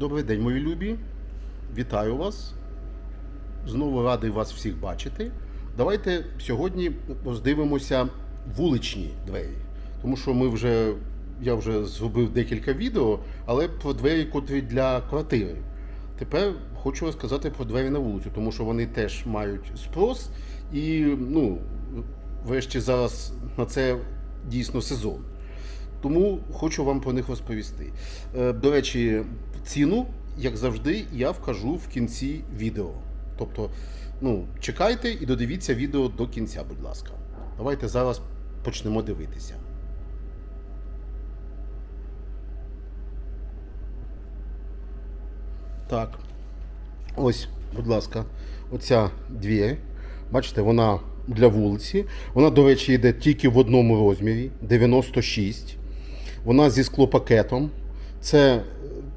Добрий день, мої любі. Вітаю вас. Знову радий вас всіх бачити. Давайте сьогодні роздивимося вуличні двері. Тому що ми вже, я вже зробив декілька відео, але про двері, котрі для квартири. Тепер хочу розказати про двері на вулицю, тому що вони теж мають спрос. І, ну, врешті зараз на це дійсно сезон. Тому хочу вам про них розповісти. Е, До речі, ціну, як завжди, я вкажу в кінці відео. Тобто, ну, чекайте і додивіться відео до кінця, будь ласка. Давайте зараз почнемо дивитися. Так. Ось, будь ласка, оця двір. Бачите, вона для вулиці. Вона, до речі, йде тільки в одному розмірі 96. Вона зі склопакетом. Це,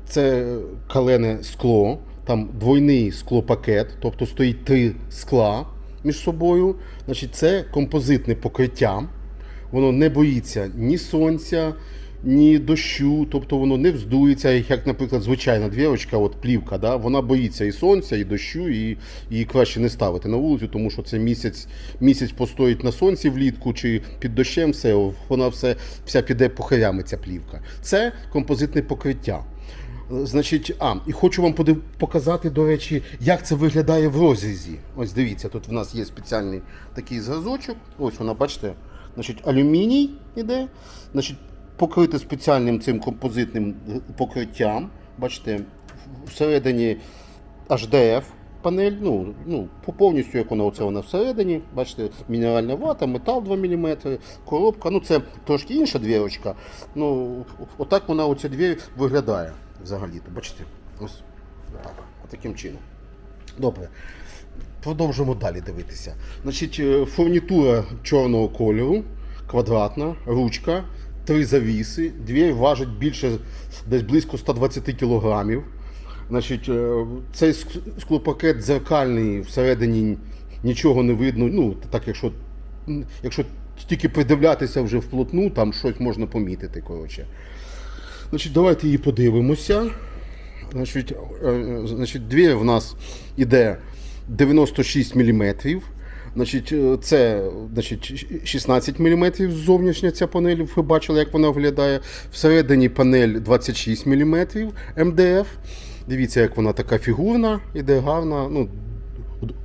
це калене скло, там двойний склопакет, тобто стоїть три скла між собою. Значить, це композитне покриття. Воно не боїться ні сонця, ні дощу, тобто воно не вздується, як, наприклад, звичайна двірочка, от плівка, да, вона боїться і сонця, і дощу, і її краще не ставити на вулицю, тому що це місяць, місяць постоїть на сонці влітку чи під дощем, все, вона все, вся піде похирями, ця плівка. Це композитне покриття. Значить, а, і хочу вам показати, до речі, як це виглядає в розрізі. Ось дивіться, тут в нас є спеціальний такий зразочок. Ось вона, бачите, значить, алюміній іде, значить, покрите спеціальним цим композитним покриттям. Бачите, всередині HDF панель, ну, ну, повністю як вона оце вона всередині. Бачите, мінеральна вата, метал 2 мм, коробка. Ну, це трошки інша двірочка. Ну, отак вона оця двір виглядає взагалі-то. Бачите? Ось так, таким чином. Добре. Продовжимо далі дивитися. Значить, е, фурнітура чорного кольору, квадратна, ручка, три завіси. Двір важить більше десь близько 120 кілограмів. Значить, е, цей склопакет дзеркальний, всередині нічого не видно. Ну, так якщо, якщо тільки придивлятися вже вплотну, там щось можна помітити. Коротше. Значить, давайте її подивимося. Значить, е, значить, двір в нас іде 96 мм. Значить, е, це значить, 16 мм зовнішня ця панель. Ви бачили, як вона виглядає. Всередині панель 26 мм МДФ. Дивіться, як вона така фігурна, іде гарна. Ну,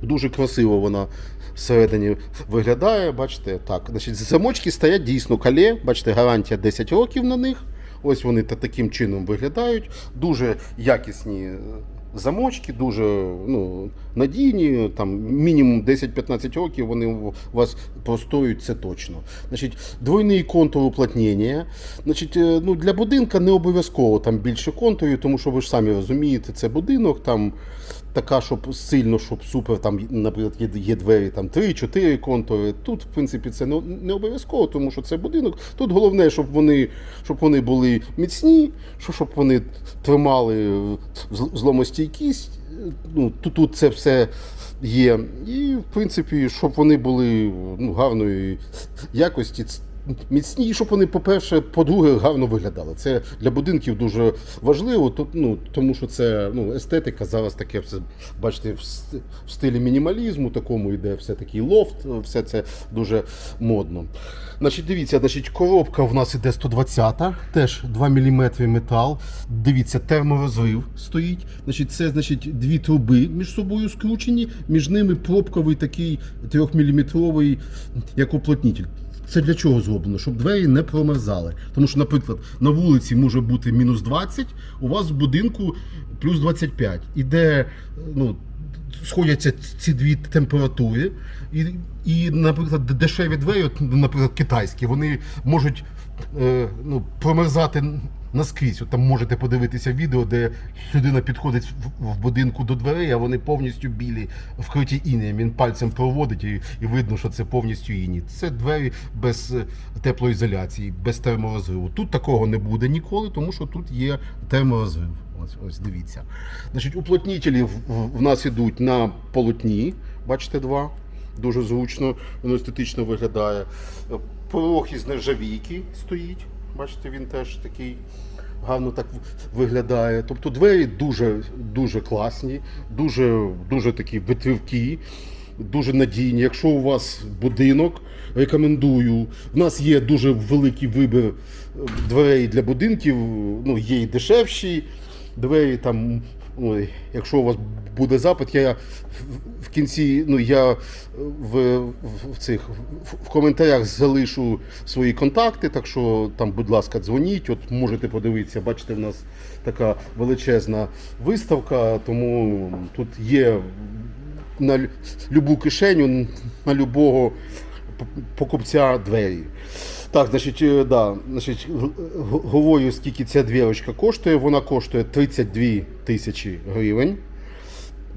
дуже красиво вона всередині виглядає. Бачите, так. Значить, замочки стоять дійсно калє. Бачите, гарантія 10 років на них. Ось вони та таким чином виглядають. Дуже якісні е, замочки, дуже ну, надійні. Там мінімум 10-15 років вони у вас простоють, це точно. Значить, двойний контур уплотнення. Значить, е, ну, для будинка не обов'язково там більше контурів, тому що ви ж самі розумієте, це будинок там. Така, щоб сильно, щоб супер, там, наприклад, є, є двері там 3-4 контури. Тут, в принципі, це не, не обов'язково, тому що це будинок. Тут головне, щоб вони, щоб вони були міцні, що- щоб вони тримали зл- зломостійкість. Ну, тут, тут це все є. І, в принципі, щоб вони були ну, гарної якості. Міцні, і щоб вони, по-перше, по-друге, гарно виглядали. Це для будинків дуже важливо, тут, ну, тому що це ну, естетика зараз таке все, бачите, в стилі мінімалізму, такому йде все такий лофт, все це дуже модно. Значить, дивіться, значить, коробка в нас іде 120-та, теж 2 мм метал. Дивіться, терморозрив стоїть. Значить, це значить, дві труби між собою скручені, між ними пробковий такий 3-мм, як уплотнитель. Це для чого зроблено? Щоб двері не промерзали. Тому що, наприклад, на вулиці може бути мінус 20, у вас в будинку плюс 25. де ну, сходяться ці дві температури, і, і наприклад, дешеві двері, наприклад, китайські, вони можуть е, ну, промерзати наскрізь. От там можете подивитися відео, де людина підходить в, будинку до дверей, а вони повністю білі, вкриті інеєм. Він пальцем проводить і, і видно, що це повністю іні. Це двері без е, теплоізоляції, без терморозриву. Тут такого не буде ніколи, тому що тут є терморозрив. Ось, ось дивіться. Значить, уплотнітелі в, нас ідуть на полотні. Бачите, два. Дуже зручно, воно естетично виглядає. Порог із нержавійки стоїть. Бачите, він теж такий гарно так виглядає. Тобто двері дуже, дуже класні, дуже, дуже такі витривкі, дуже надійні. Якщо у вас будинок, рекомендую. У нас є дуже великий вибір дверей для будинків, ну, є і дешевші двері там. Ой, якщо у вас буде запит, я в- кінці, ну я в, в, в цих в, коментарях залишу свої контакти, так що там, будь ласка, дзвоніть. От можете подивитися, бачите, в нас така величезна виставка, тому тут є на лю- любу кишеню, на любого покупця двері. Так, значить, е, да, значить, говорю, скільки ця двірочка коштує. Вона коштує 32 тисячі гривень.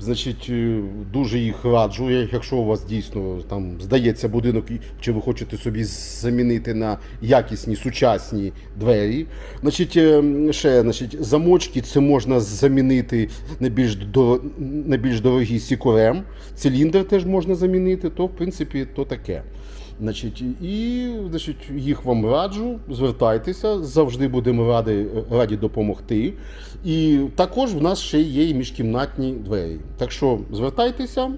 Значить, е, дуже їх раджу, якщо у вас дійсно там здається будинок, чи ви хочете собі замінити на якісні сучасні двері. Значить, е, ще значить, замочки це можна замінити на більш, до, на більш дорогі сікурем. Циліндр теж можна замінити, то в принципі то таке. Значить, і значить, їх вам раджу, звертайтеся, завжди будемо раді, раді допомогти. І також в нас ще є і міжкімнатні двері. Так що звертайтеся,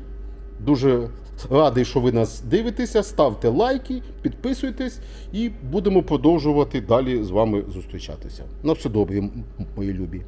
дуже радий, що ви нас дивитеся. Ставте лайки, підписуйтесь і будемо продовжувати далі з вами зустрічатися. На все добре, мої любі.